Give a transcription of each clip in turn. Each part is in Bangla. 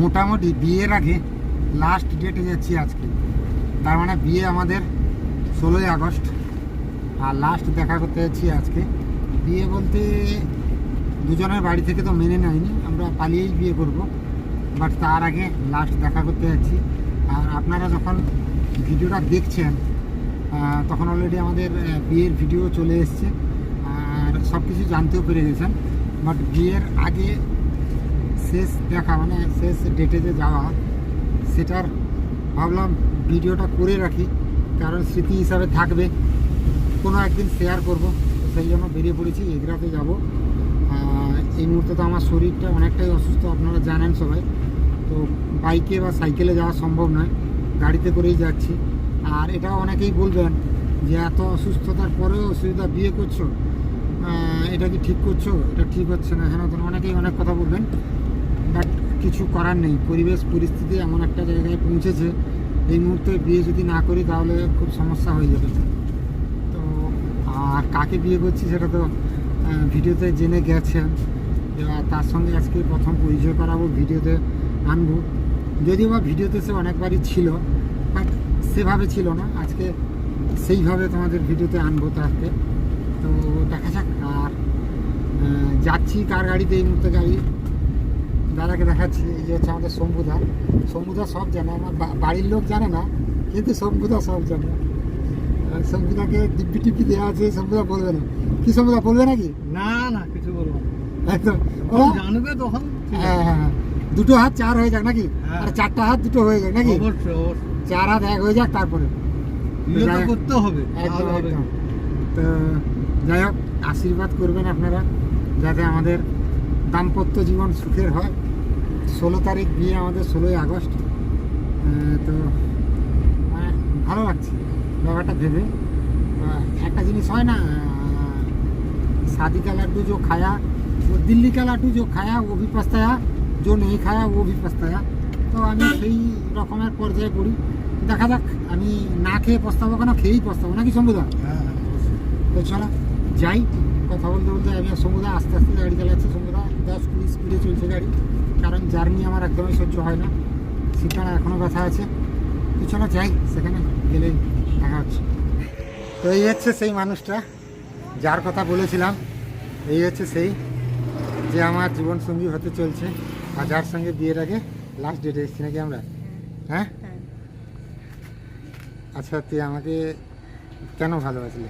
মোটামুটি বিয়ের আগে লাস্ট ডেটে যাচ্ছি আজকে। তার মানে বিয়ে আমাদের ষোলোই আগস্ট। আর লাস্ট দেখা করতে যাচ্ছি আজকে। বিয়ে বলতে দুজনের বাড়ি থেকে তো মেনে নেয়নি, আমরা পালিয়েই বিয়ে করব। বাট তার আগে লাস্ট দেখা করতে যাচ্ছি। আর আপনারা যখন ভিডিওটা দেখছেন তখন অলরেডি আমাদের বিয়ের ভিডিও চলে এসছে। আর সব কিছু জানতেও পেরে গেছেন। বাট বিয়ের আগে শেষ দেখা মানে শেষ ডেটে যে যাওয়া, সেটার ভাবলাম ভিডিওটা করে রাখি, কারণ স্মৃতি হিসাবে থাকবে। কোনো একদিন শেয়ার করব সেই জন্য বেরিয়ে পড়েছি, এগরাতে যাব। এই মুহূর্তে তো আমার শরীরটা অনেকটাই অসুস্থ, আপনারা জানেন সবাই। তো বাইকে বা সাইকেলে যাওয়া সম্ভব নয়, গাড়িতে করেই যাচ্ছি। আর এটা অনেকেই বলবেন যে, এত অসুস্থতার পরেও অসুবিধা বিয়ে করছ? এটা কি ঠিক করছ? এটা ঠিক হচ্ছে না? হ্যাঁ অনেকেই অনেক কথা বলবেন। কিছু করার নেই। পরিবেশ, পরিস্থিতি এমন একটা জায়গায় পৌঁছেছে। এই মুহূর্তে বিয়ে যদি না করি তাহলে খুব সমস্যা হয়ে যাবে। তো আর কাকে বিয়ে করছি সেটা তো ভিডিওতে জেনে গেছেন। তার সঙ্গে আজকে প্রথম পরিচয় করাবো, ভিডিওতে আনব। যদিও বা ভিডিওতে সে অনেকবারই ছিল, বাট সেভাবে ছিল না। আজকে সেইভাবে তোমাদের ভিডিওতে আনব তাকে। তো দেখা যাক আর যাচ্ছি কার গাড়িতে, এই মুহূর্তে গাড়ি। দাদাকে দেখাচ্ছি এই যে হচ্ছে আমাদের শম্ভুদা। শম্ভুদা সব জানে আমার বাড়ির লোক জানে না কিন্তু শম্ভুদা সব জানে। শম্ভুদাকে টিপি টিপি দেওয়া আছে শম্ভুদা বলবে না। কি শম্ভুদা বলবে নাকি? না না কিছু বলব না। একদম। যখন জানবে তখন হ্যাঁ হ্যাঁ হ্যাঁ। দুটো হাত চার হয়ে যাক নাকি? হ্যাঁ। আর চারটা হাত দুটো হয়ে যাক নাকি? চার হাত এক হয়ে যাক তারপরে। করতে হবে একদম একদম। তো যাই হোক আশীর্বাদ করবেন আপনারা যাতে আমাদের দাম্পত্য জীবন সুখের হয় ষোলো তারিখ বিয়ে আমাদের ষোলোই আগস্ট আহ, তো মানে ভালো লাগছে ব্যাপারটা ভেবে আহ, একটা জিনিস হয় না शादी का लड्डू जो खाया वो दिल्ली का लड्डू जो खाया वो भी पछताया जो नहीं खाया वो भी पछताया তো আমি সেই রকমের পর্যায়ে পড়ি দেখা যাক আমি না খেয়ে পস্তাবো কেন খেয়েই পস্তাবো নাকি শম্ভুদা হ্যাঁ হ্যাঁ, অবশ্যই। তো চলো যাই কথা বলতে বলতে আমি আর সমুদা আস্তে আস্তে গাড়ি চালাচ্ছে সমুদা দশ কুড়ি স্পিডে চলছে গাড়ি। কারণ জার্নি আমার একদমই সহ্য হয় না। সিটখানা এখনও ব্যথা আছে। তো চলো যাই সেখানে গেলেই দেখা হচ্ছে। তো এই হচ্ছে সেই মানুষটা যার কথা বলেছিলাম। এই হচ্ছে সেই যে আমার জীবনসঙ্গী হতে চলছে। আর যার সঙ্গে বিয়ের আগে লাস্ট ডেটে এসেছি নাকি আমরা? হ্যাঁ? আচ্ছা তুই আমাকে কেন ভালোবাসলি?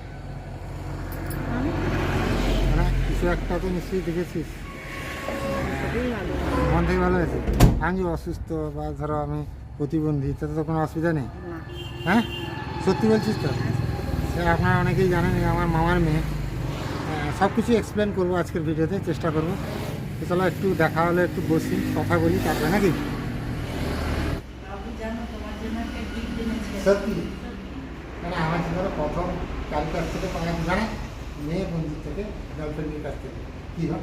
মানে কিছু একটা তো নিশ্চয়ই দেখেছিস। মন থেকে ভালো আছে আমি যে অসুস্থ বা ধরো আমি প্রতিবন্ধী তাতে তো কোনো অসুবিধা নেই? হ্যাঁ? সত্যি বলছিস তো? সে আপনারা অনেকেই জানেন আমার মামার মেয়ে। সব কিছু এক্সপ্লেন করব আজকের ভিডিওতে চেষ্টা করব। তো চলো একটু দেখা হলে একটু বসি কথা বলি তারপরে নাকি? সত্যি? মানে আমার জীবনে প্রথম কার কাছ থেকে পাওয়া জানা মেয়ে বন্ধুর থেকে গার্লফ্রেন্ডের কাছ থেকে। কী হ্যাঁ?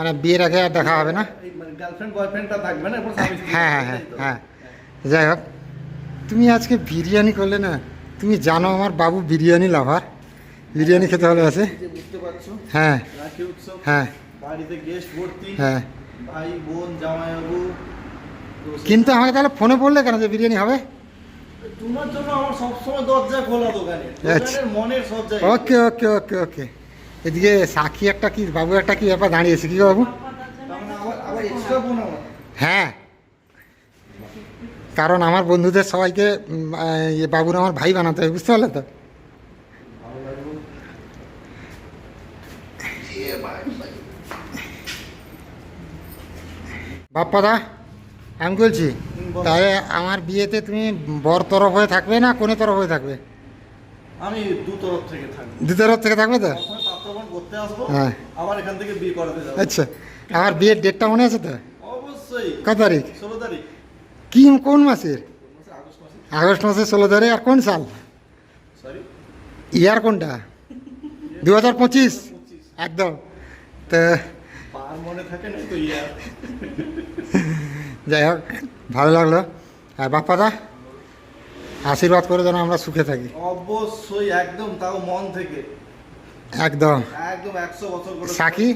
মানে বিয়ের আগে আর দেখা হবে না। মানে হ্যাঁ হ্যাঁ হ্যাঁ হ্যাঁ। যাই হোক তুমি আজকে বিরিয়ানি করলে না তুমি জানো আমার বাবু বিরিয়ানি লাভার বিরিয়ানি খেতে ভালোবাসে। হ্যাঁ হ্যাঁ। হ্যাঁ। কিন্তু আমাকে তাহলে ফোনে বললে কেন যে বিরিয়ানি হবে? তোমার জন্য আমার সবসময় দরজা খোলা দোকানে। আচ্ছা। ওকে ওকে ওকে ওকে। এদিকে সাক্ষী একটা কি বাবু একটা কি ব্যাপার দাঁড়িয়েছে কি বাবু? হ্যাঁ। কারণ আমার বন্ধুদের সবাইকে ইয়ে বাবুর আমার ভাই বানাতে হবে বুঝতে পারলে তো? বাপ্পাদা আমি বলছি বলো। তাহলে আমার বিয়েতে তুমি বর তরফ হয়ে থাকবে না কোনে তরফ হয়ে থাকবে? আমি দু তরফ থেকে থাকব। দু তরফ থেকে থাকবে তো? আসব হ্যাঁ। আবার এখান থেকে বিয়ে করাতে যাব। আচ্ছা আমার বিয়ের ডেটটা মনে আছে তো? অবশ্যই। কত তারিখ? ষোলো তারিখ। কি কোন মাসের? আগস্ট মাসে আগস্ট মাসের ষোলো তারিখ আর কোন সাল? সরি ইয়ার কোনটা? দু হাজার পঁচিশ। একদম। তো পার মনে থাকে না তো ইয়ার। যাই হোক ভালো লাগল। আর বাপ্পাদা আশীর্বাদ করে যেন আমরা সুখে থাকি। অবশ্যই একদম তাও মন থেকে। একদম। একদম একশো বছর সাকি?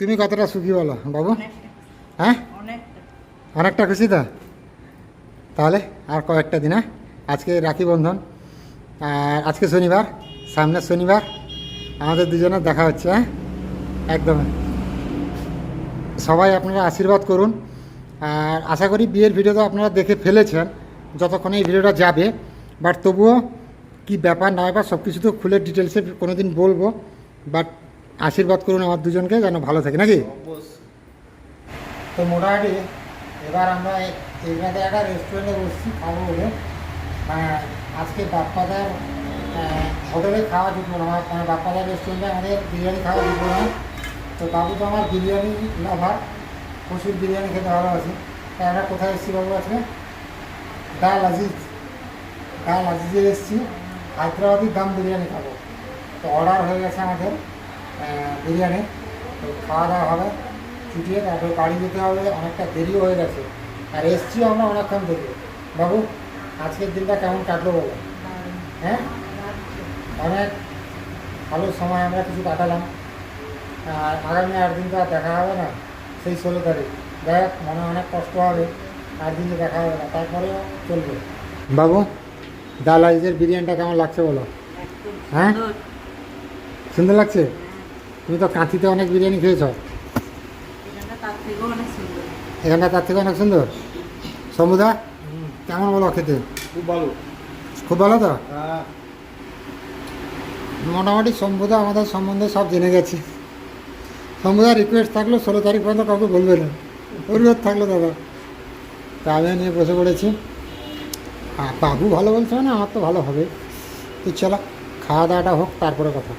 তুমি কতটা সুখী বলো বাবু? হ্যাঁ? অনেকটা। অনেকটা খুশি তো? তাহলে আর কয়েকটা দিন হ্যাঁ? আজকে রাখি বন্ধন। আর আজকে শনিবার সামনের শনিবার আমাদের দুজনের দেখা হচ্ছে হ্যাঁ? একদম। সবাই আপনারা আশীর্বাদ করুন। আর আশা করি বিয়ের ভিডিও তো আপনারা দেখে ফেলেছেন যতক্ষণ এই ভিডিওটা যাবে। বাট তবুও কি ব্যাপার না ব্যাপার সব কিছু তো খুলে ডিটেলসে কোনো দিন বলব বাট আশীর্বাদ করুন আমার দুজনকে যেন ভালো থাকে, নাকি? তো মোটামুটি এবার আমরা এ- এইখানে একটা রেস্টুরেন্টে বসছি খাব বলে। মানে আজকে বাপ্পাদার হোটেলে খাওয়া জুটলো না মানে বাপ্পাদার রেস্টুরেন্টে আমাদের বিরিয়ানি খাওয়া জুটলো না তো বাবু তো আমার বিরিয়ানি লাভার প্রচুর বিরিয়ানি খেতে ভালোবাসি। তাই আমরা কোথায় এসেছি বাবু আজকে? ডাল আজিজ। ডাল আজিজে এসেছি। হায়দ্রাবাদি দাম বিরিয়ানি খাব। তো অর্ডার হয়ে গেছে আমাদের বিরিয়ানি। তো খাওয়া দাওয়া হবে। ছুটিয়ে তারপরে বাড়ি যেতে হবে। অনেকটা দেরিও হয়ে গেছে। আর এসছিও আমরা অনেকক্ষণ থেকে বাবু, আজকের দিনটা কেমন কাটলো বলো? হ্যাঁ? অনেক ভালো সময় আমরা কিছু কাটালাম। আর আগামী আট দিন তো আর দেখা হবে না, সেই ষোলো তারিখ। দেখ মনে অনেক কষ্ট হবে আট দিন দেখা হবে না। তারপরেও চলবে। বাবু ডাল আইজের বিরিয়ানিটা কেমন লাগছে বলো? হ্যাঁ? সুন্দর। সুন্দর লাগছে? তুমি তো কাঁথিতে অনেক বিরিয়ানি খেয়েছো। এখানটা তার থেকে অনেক সুন্দর। সমুদা কেমন বলো খেতে? খুব ভালো। খুব ভালো তো? হ্যাঁ। মোটামুটি শম্ভুদা আমাদের সম্বন্ধে সব জেনে গেছে। শম্ভুদা রিকোয়েস্ট থাকল ষোলো তারিখ পর্যন্ত কাউকে বলবে না। অনুরোধ থাকল দাদা। তা আমি নিয়ে বসে পড়েছি। আর বাবু ভালো বলছে না আমার তো ভালো হবে। তো চলো, খাওয়া দাওয়াটা হোক, তারপরে কথা।